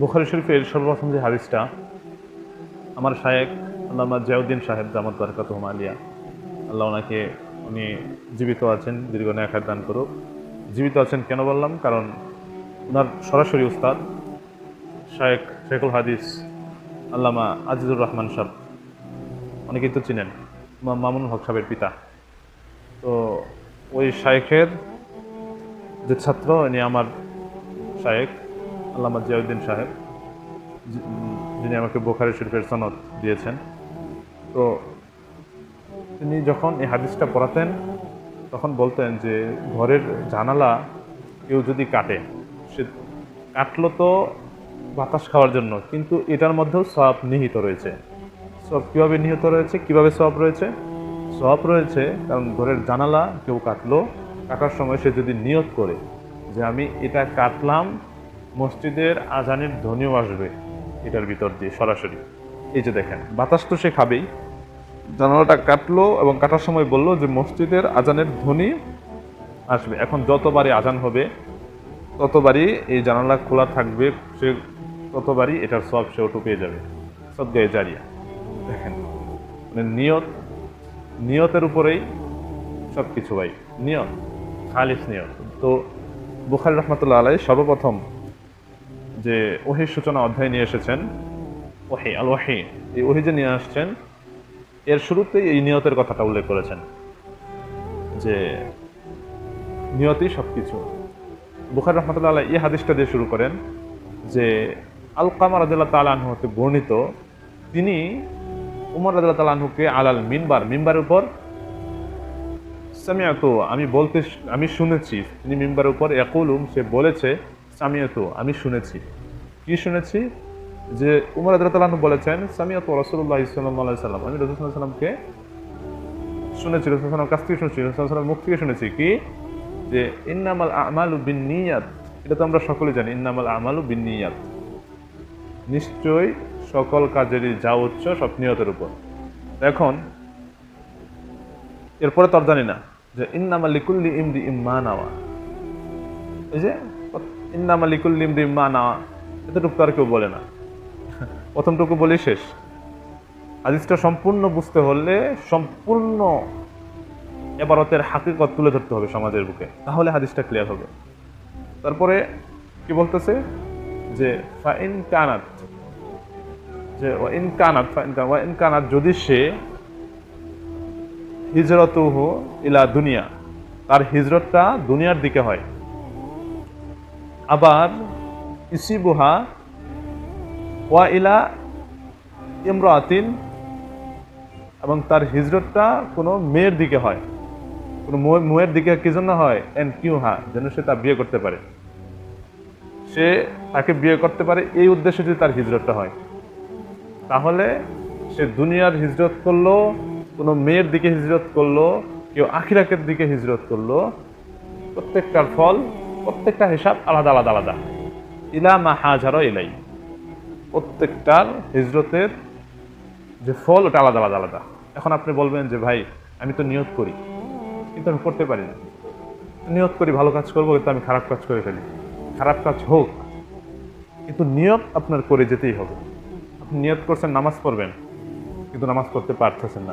বুখারি শরীফের সর্বপ্রথম যে হাদিসটা, আমার শায়েক আল্লামা জিয়াউদ্দিন সাহেব জামাত বারকাত আলিয়া, আল্লাহ ওনাকে, উনি জীবিত আছেন, দীর্ঘ ন্যায় দান করুক। জীবিত আছেন কেন বললাম? কারণ ওনার সরাসরি উস্তাদ শায়েক শেখুল হাদিস আল্লামা আজিজুর রহমান সাহেব অনেকেই তো চিনেন মামুন হক সাহেবের পিতা। তো ওই শায়েখের যে ছাত্র ইনি আমার শায়েক আল্লামা জিয়াউদ্দিন সাহেব যিনি আমাকে বোখারি শরীফের সনদ দিয়েছেন। তো তিনি যখন এই হাদিসটা পড়াতেন, তখন বলতেন যে, ঘরের জানালা কেউ যদি কাটে, সে কাটলো তো বাতাস খাওয়ার জন্য, কিন্তু এটার মধ্যেও সব নিহিত রয়েছে। সব কীভাবে নিহিত রয়েছে? কীভাবে সব রয়েছে? সব রয়েছে কারণ ঘরের জানালা কেউ কাটলো, কাটার সময় সে যদি নিয়ত করে যে, আমি এটা কাটলাম মসজিদের আজানের ধ্বনিও আসবে এটার ভিতর দিয়ে সরাসরি। এই যে দেখেন, বাতাস তো সে খাবেই। জানালাটা কাটলো এবং কাটার সময় বলল যে মসজিদের আজানের ধ্বনি আসবে। এখন যতবারই আজান হবে, ততবারই এই জানালা খোলা থাকবে, সে ততবারই এটার সব সে ওটু পেয়ে যাবে। সব গায়ে জারিয়া। দেখেন মানে নিয়ত, নিয়তের উপরেই সব কিছু ভাই। নিয়ত, খালিস নিয়ত। তো বুখারি রহমতুল্লাহ আলাই সর্বপ্রথম যে ওহির সূচনা অধ্যায় নিয়ে এসেছেন, ওহি, আল ওহি, এই ওহি যে নিয়ে আসছেন, এর শুরুতেই এই নিয়তের কথাটা উল্লেখ করেছেন, যে নিয়তই সব কিছু বুখার রহমতুল্লাহ আলাই এই হাদিসটা দিয়ে শুরু করেন যে আল কামার রাদিল্লাহ তালাহ হতে বর্ণিত, তিনি উমর রাদিল্লাহ তালাহুকে আলাল মিনবার মিনবারের উপর সামিয়াতো আমি বলতে, আমি শুনেছি, তিনি মিম্বারের উপর একুলুম সে বলেছে সামিয়াতো, আমি শুনেছি। কি শুনেছি? যে উমর আদালতালু বলেছেন, সামিয়াত রসুল্লাহ ইসলাম সাল্লাম। আমি রসুল্লাহ সাল্লামকে শুনেছি রসুলাম কাছ থেকে শুনেছি রসুলাম মুখ থেকে শুনেছি। কি? যে ইন্নামাল আমালু বিন নিয়াত এটা তো আমরা সকলে জানি, ইন্নামাল আমালু বিন নিয়াত নিশ্চয়ই সকল কাজেরই যা উচ্চ সব নিয়তের উপর। এখন, এরপরে তো জানি না যে ইন্নামা লিকুল্লি ইমদি ইম্মা নাওয়া। এই যে ইন্নামা লিকুল্লি ইমদি ইম্মা নাওয়া এতটুকু তো আর কেউ বলে না। প্রথমটুকু বলি শেষ। হাদিসটা সম্পূর্ণ বুঝতে হলে সম্পূর্ণ এবারতের হাকিকত তুলে ধরতে হবে সমাজের বুকে। তাহলে হাদিসটা ক্লিয়ার হবে। তারপরে কি বলতেছে? যে ফাইন কানাত, যে ইন কানাত ফাইন কানাত ইন কানাত যদি সে হিজরতুহ ইলা দুনিয়া, তার হিজরতটা দুনিয়ার দিকে হয়। আবার ইসিবুহা ওয়া ইলা ইমরাতিন এবং তার হিজরতটা কোনো মেয়ের দিকে হয়। কোনো মেয়ের দিকে কি জন্য হয়? এন কিউ হা যেন সে তা বিয়ে করতে পারে। সে তাকে বিয়ে করতে পারে এই উদ্দেশ্যে যদি তার হিজরতটা হয়। তাহলে সে দুনিয়ার হিজরত করল, কোনো মেয়ের দিকে হিজরত করল, কেউ আখিরাকের দিকে হিজরত করল, প্রত্যেকটার ফল প্রত্যেকটা হিসাব আলাদা আলাদা আলাদা। ইলা মা হাজারো ইলাই। প্রত্যেকটার হিজরতের যে ফল, ওটা আলাদা আলাদা আলাদা। এখন আপনি বলবেন যে, ভাই, আমি তো নিয়ত করি। কিন্তু আমি করতে পারি না। নিয়ত করি, ভালো কাজ করব, কিন্তু আমি খারাপ কাজ করে ফেলি। খারাপ কাজ হোক, কিন্তু নিয়ত আপনার করে যেতেই হবে। আপনি নিয়ত করছেন, নামাজ পড়বেন, কিন্তু নামাজ পড়তে পারতেছেন না।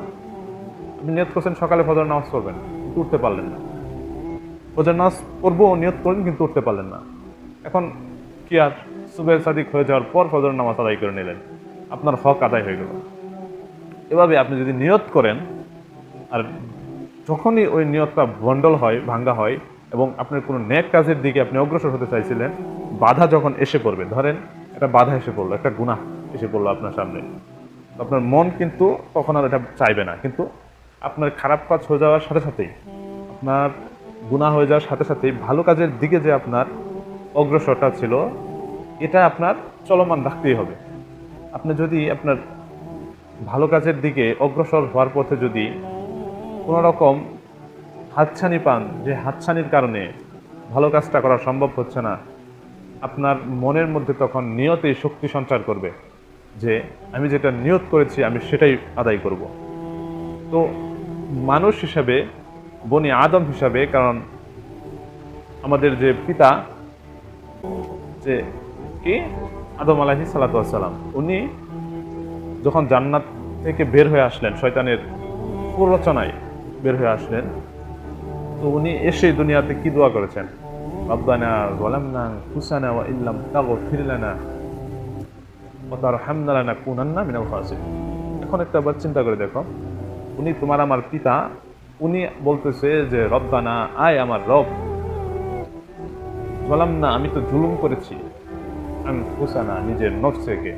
আপনি নিয়ত করছেন, সকালে ফজর নামাজ পড়বেন উঠতে পারলেন না। ফজর নামাজ পড়ব নিয়ত করলেন কিন্তু উঠতে পারলেন না। এখন কি আর সুবের সাদিক হয়ে যাওয়ার পর ফজর নামাজ আদায় করে নিলেন। আপনার হক আদায় হয়ে গেল। এভাবে আপনি যদি নিয়ত করেন, আর যখনই ওই নিয়তটা ভণ্ডল হয়, ভাঙ্গা হয়, এবং আপনার কোনো নেক কাজের দিকে আপনি অগ্রসর হতে চাইছিলেন, বাধা যখন এসে পড়বে, ধরেন একটা বাধা এসে পড়ল, একটা গুনাহ এসে পড়ল আপনার সামনে আপনার মন কিন্তু তখন আর এটা চাইবে না। কিন্তু আপনার খারাপ কাজ হয়ে যাওয়ার সাথে সাথেই আপনার গুনাহ হয়ে যাওয়ার সাথে সাথে ভালো কাজের দিকে যে আপনার অগ্রসরটা ছিল, এটা আপনার চলমান রাখতেই হবে। আপনি যদি আপনার ভালো কাজের দিকে অগ্রসর হওয়ার পথে যদি কোনো রকম হাতছানি পান, যে হাতছানির কারণে ভালো কাজটা করা সম্ভব হচ্ছে না, আপনার মনের মধ্যে তখন নিয়তেই শক্তি সঞ্চার করবে, যে আমি যেটা নিয়ত করেছি আমি সেটাই আদায় করব। তো মানুষ হিসাবে বনি আদম হিসাবে, কারণ আমাদের যে পিতা, যে কি? আদম আলাহি সালাতাম উনি যখন জান্নাত থেকে বের হয়ে আসলেন, শয়তানের প্ররোচনায় বের হয়ে আসলেন, তো উনি এসে দুনিয়াতে কি দোয়া করেছেন? রব্বানা গলামনা হুসানা ওয়া ইল্লাম তাগফির লানা ওয়া তারহামনা লানা কুনান্না মিনাল খাসিরিন। এখন একটা বার চিন্তা করে দেখো, উনি তোমার আমার পিতা উনি বলতেছে যে, রব্বানা, আয় আমার রব। বললাম, না, আমি তো জুলুম করেছি। আমি হুসানা নিজের নফসেকে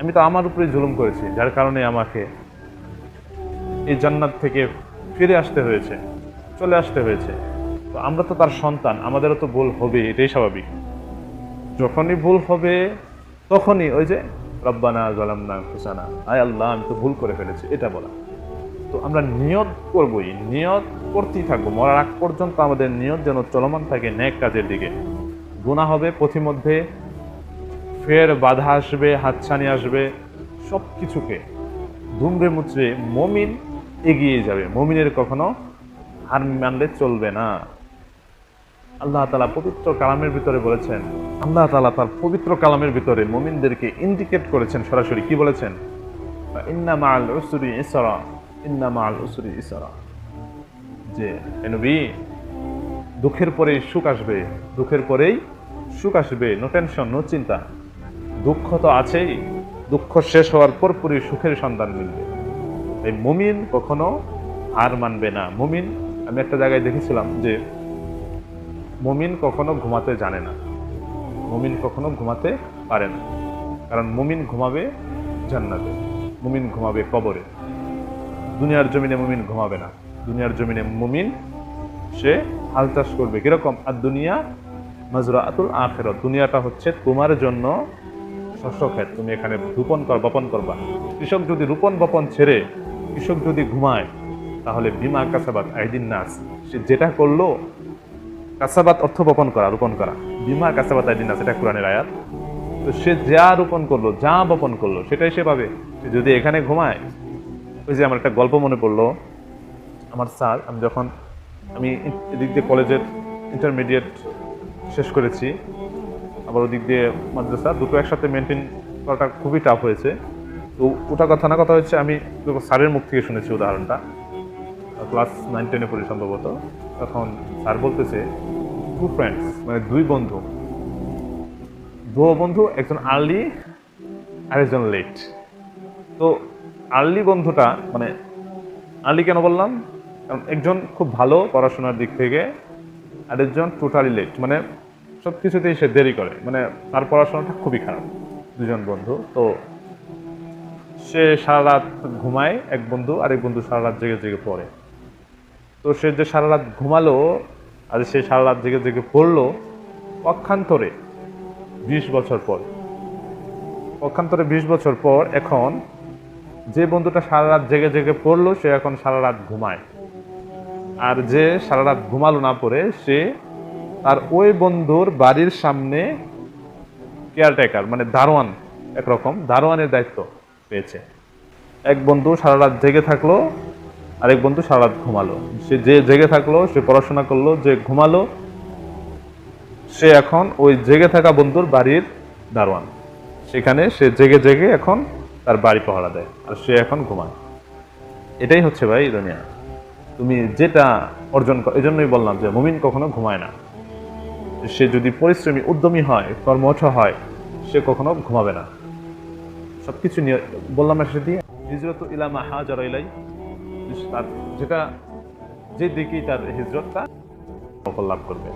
আমি তো আমার উপরে জুলুম করেছি, যার কারণে আমাকে এই জান্নাত থেকে ফিরে আসতে হয়েছে, চলে আসতে হয়েছে। তো আমরা তো তার সন্তান, আমাদেরও তো ভুল হবে, এটাই স্বাভাবিক। যখনই ভুল হবে, তখনই ওই যে, রব্বানা, জালামনা হুসানা আয় আল্লাহ, আমি তো ভুল করে ফেলেছি। এটা বলা। তো আমরা নিয়ত করবই, নিয়ত করতেই থাকব। মরার আগ পর্যন্ত আমাদের নিয়ত যেন চলমান থাকে ন্যাক কাজের দিকে। গুণা হবে, পথিমধ্যে ফের বাধা আসবে, হাতছানি আসবে সব কিছুকে ধুমড়ে মুচড়ে মমিন এগিয়ে যাবে। মমিনের কখনো হার মানলে চলবে না। আল্লাহ তালা পবিত্র কালামের ভিতরে বলেছেন, আল্লাহ তালা তার পবিত্র কালামের ভিতরে মমিনদেরকে ইন্ডিকেট করেছেন সরাসরি। কি বলেছেন? ইন্না মাল উসুরি ইসরা। ইসরা। যে, এ নবী, দুঃখের পরেই সুখ আসবে, দুঃখের পরেই সুখ আসবে নো টেনশন নো চিন্তা। দুঃখ তো আছেই, দুঃখ শেষ হওয়ার পরপরই সুখের সন্ধান মিলবে। এই মুমিন কখনো হার মানবে না। মুমিন, আমি একটা জায়গায় দেখেছিলাম যে, মুমিন কখনো ঘুমাতে জানে না। মুমিন কখনো ঘুমাতে পারে না। কারণ মুমিন ঘুমাবে জান্নাতে, মুমিন ঘুমাবে কবরে। দুনিয়ার জমিনে মুমিন ঘুমাবে না। দুনিয়ার জমিনে মুমিন সে হাল চাষ করবে। কীরকম? আর দুনিয়া মাজরা আতুল আখেরত। দুনিয়াটা হচ্ছে তোমার জন্য শস্য ক্ষেত তুমি এখানে রোপণ কর, বপন করবা। কৃষক যদি রোপণ বপন ছেড়ে কৃষক যদি ঘুমায়, তাহলে বিমা কাসাবাত আইদিন নাস। সে যেটা করল, কাসাবাত অর্থ বপন করা, রোপণ করা। বিমা কাসাবাত আইদিন নাস, এটা কোরআনের আয়াত। তো সে যা রোপণ করল, যা বপন করল, সেটাই সে পাবে। যদি এখানে ঘুমায় ওই যে আমার একটা গল্প মনে পড়ল, আমার স্যার, আমি যখন আমি এদিক দিয়ে কলেজের ইন্টারমিডিয়েট শেষ করেছি, আবার ওদিক দিয়ে মাদ্রাসা, দুটো একসাথে মেনটেন করাটা খুবই টাফ হয়েছে। তো ওটা কথা না কথা হচ্ছে, আমি স্যারের মুখ থেকে শুনেছি উদাহরণটা। ক্লাস নাইন টেনে পড়ি সম্ভবত। তখন স্যার বলতেছে টু ফ্রেন্ডস মানে দুই বন্ধু। দু বন্ধু, একজন আর্লি আর একজন লেট তো আর্লি বন্ধুটা মানে আর্লি কেন বললাম? একজন খুব ভালো পড়াশোনার দিক থেকে আরেকজন টোটালি লেট মানে সব কিছুতেই সে দেরি করে। মানে তার পড়াশোনাটা খুবই খারাপ, দুজন বন্ধু। তো সে সারা রাত ঘুমায়, এক বন্ধু আরেক বন্ধু সারা রাত জেগে জেগে পড়ে। তো সে যে সারা রাত ঘুমালো আর সে সারা রাত জেগে জেগে পড়ল পক্ষান্তরে বিশ বছর পর পক্ষান্তরে বিশ বছর পর এখন যে বন্ধুটা সারা রাত জেগে জেগে পড়ল, সে এখন সারা রাত ঘুমায়। আর যে সারা রাত ঘুমালো না পড়ে, সে তার ওই বন্ধুর বাড়ির সামনে কেয়ারটেকার মানে দারোয়ান একরকম, দারোয়ানের দায়িত্ব পেয়েছে। এক বন্ধু সারা রাত জেগে থাকল, আরেক বন্ধু সারা রাত ঘুমালো। সে যে জেগে থাকল, সে পড়াশোনা করল, যে ঘুমালো, সে এখন ওই জেগে থাকা বন্ধুর বাড়ির দারোয়ান। সেখানে সে জেগে জেগে এখন তার বাড়ি পাহারা দেয় আর সে এখন ঘুমায়। এটাই হচ্ছে ভাই দুনিয়া। তুমি যেটা অর্জন কর এই জন্যই বললাম যে মুমিন কখনো ঘুমায় না। সে যদি পরিশ্রমী, উদ্যমী হয়, কর্মঠ হয়, সে কখনো ঘুমাবে না। সব কিছু নিয়ে বললাম না সেটি হিজরত ইলামা হাজার ইলাই। তার যেটা যে দিকেই তার হিজরতটা সফল লাভ করবে।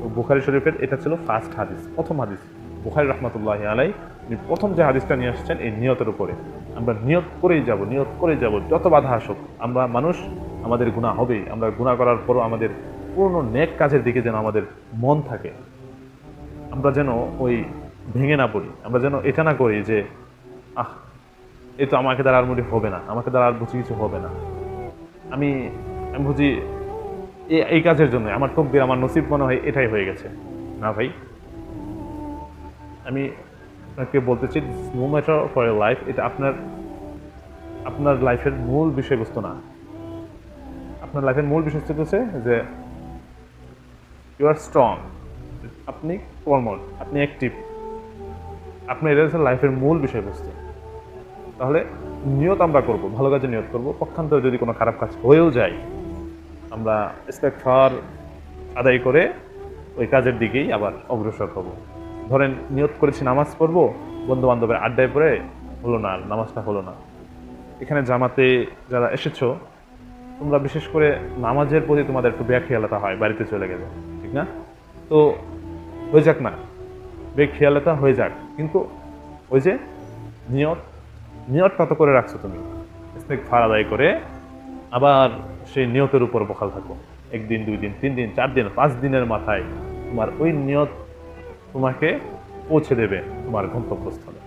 তো বুখারি শরীফের এটা ছিল ফার্স্ট হাদিস, প্রথম হাদিস। বুখারি রহমতুল্লাহ আলাই উনি প্রথম যে হাদিসটা নিয়ে আসছেন এই নিয়তের উপরে। আমরা নিয়ত করেই যাব, নিয়ত করেই যাব, যত বাধা আসুক, আমরা মানুষ, আমাদের গুণা হবেই, আমরা গুণা করার পরও আমাদের পূর্ণ নেক কাজের দিকে যেন আমাদের মন থাকে। আমরা যেন ওই ভেঙে না পড়ি, আমরা যেন এটা না করি যে, আহ, এ তো আমাকে দ্বারা আর মোটে হবে না, আমাকে দ্বারা আর বুঝি কিছু হবে না। আমি আমি বুঝি এই কাজের জন্য আমার তকদির, আমার নসিব মনে হয় এটাই হয়ে গেছে। না ভাই? আমি আপনাকে বলতে চাই no matter for a life এটা আপনার আপনার লাইফের মূল বিষয়বস্তু না। আপনার লাইফের মূল বিষয়বস্তু হচ্ছে যে ইউ আর স্ট্রং আপনি কর্মঠ, আপনি অ্যাক্টিভ আপনার এটা হচ্ছে লাইফের মূল বিষয়বস্তু। তাহলে নিয়ত আমরা করব, ভালো কাজে নিয়ত করব। পক্ষান্তরে যদি কোনো খারাপ কাজ হয়েও যায়, আমরা ইস্তেকফার আদায় করে ওই কাজের দিকেই আবার অগ্রসর হব। ধরেন নিয়ত করেছি, নামাজ পড়ব বন্ধু বান্ধবের আড্ডায় পড়ে হলো না আর, নামাজটা হলো না। এখানে জামাতে যারা এসেছ, তোমরা বিশেষ করে নামাজের প্রতি তোমাদের একটু ব্যাখিয়ালতা হয়, বাড়িতে চলে গেলে, ঠিক না? তো হয়ে যাক না, বেখেয়ালতা হয়ে যাক। কিন্তু ওই যে নিয়ত নিয়ত কত করে রাখছো তুমি। ইস্তেক ফার আদায় করে আবার সেই নিয়তের উপর বখাল থাকো। একদিন, দুই দিন, তিন দিন, চার দিন, পাঁচ দিনের মাথায় তোমার ওই নিয়ত তোমাকে পৌঁছে দেবে তোমার গন্তব্যস্থলে।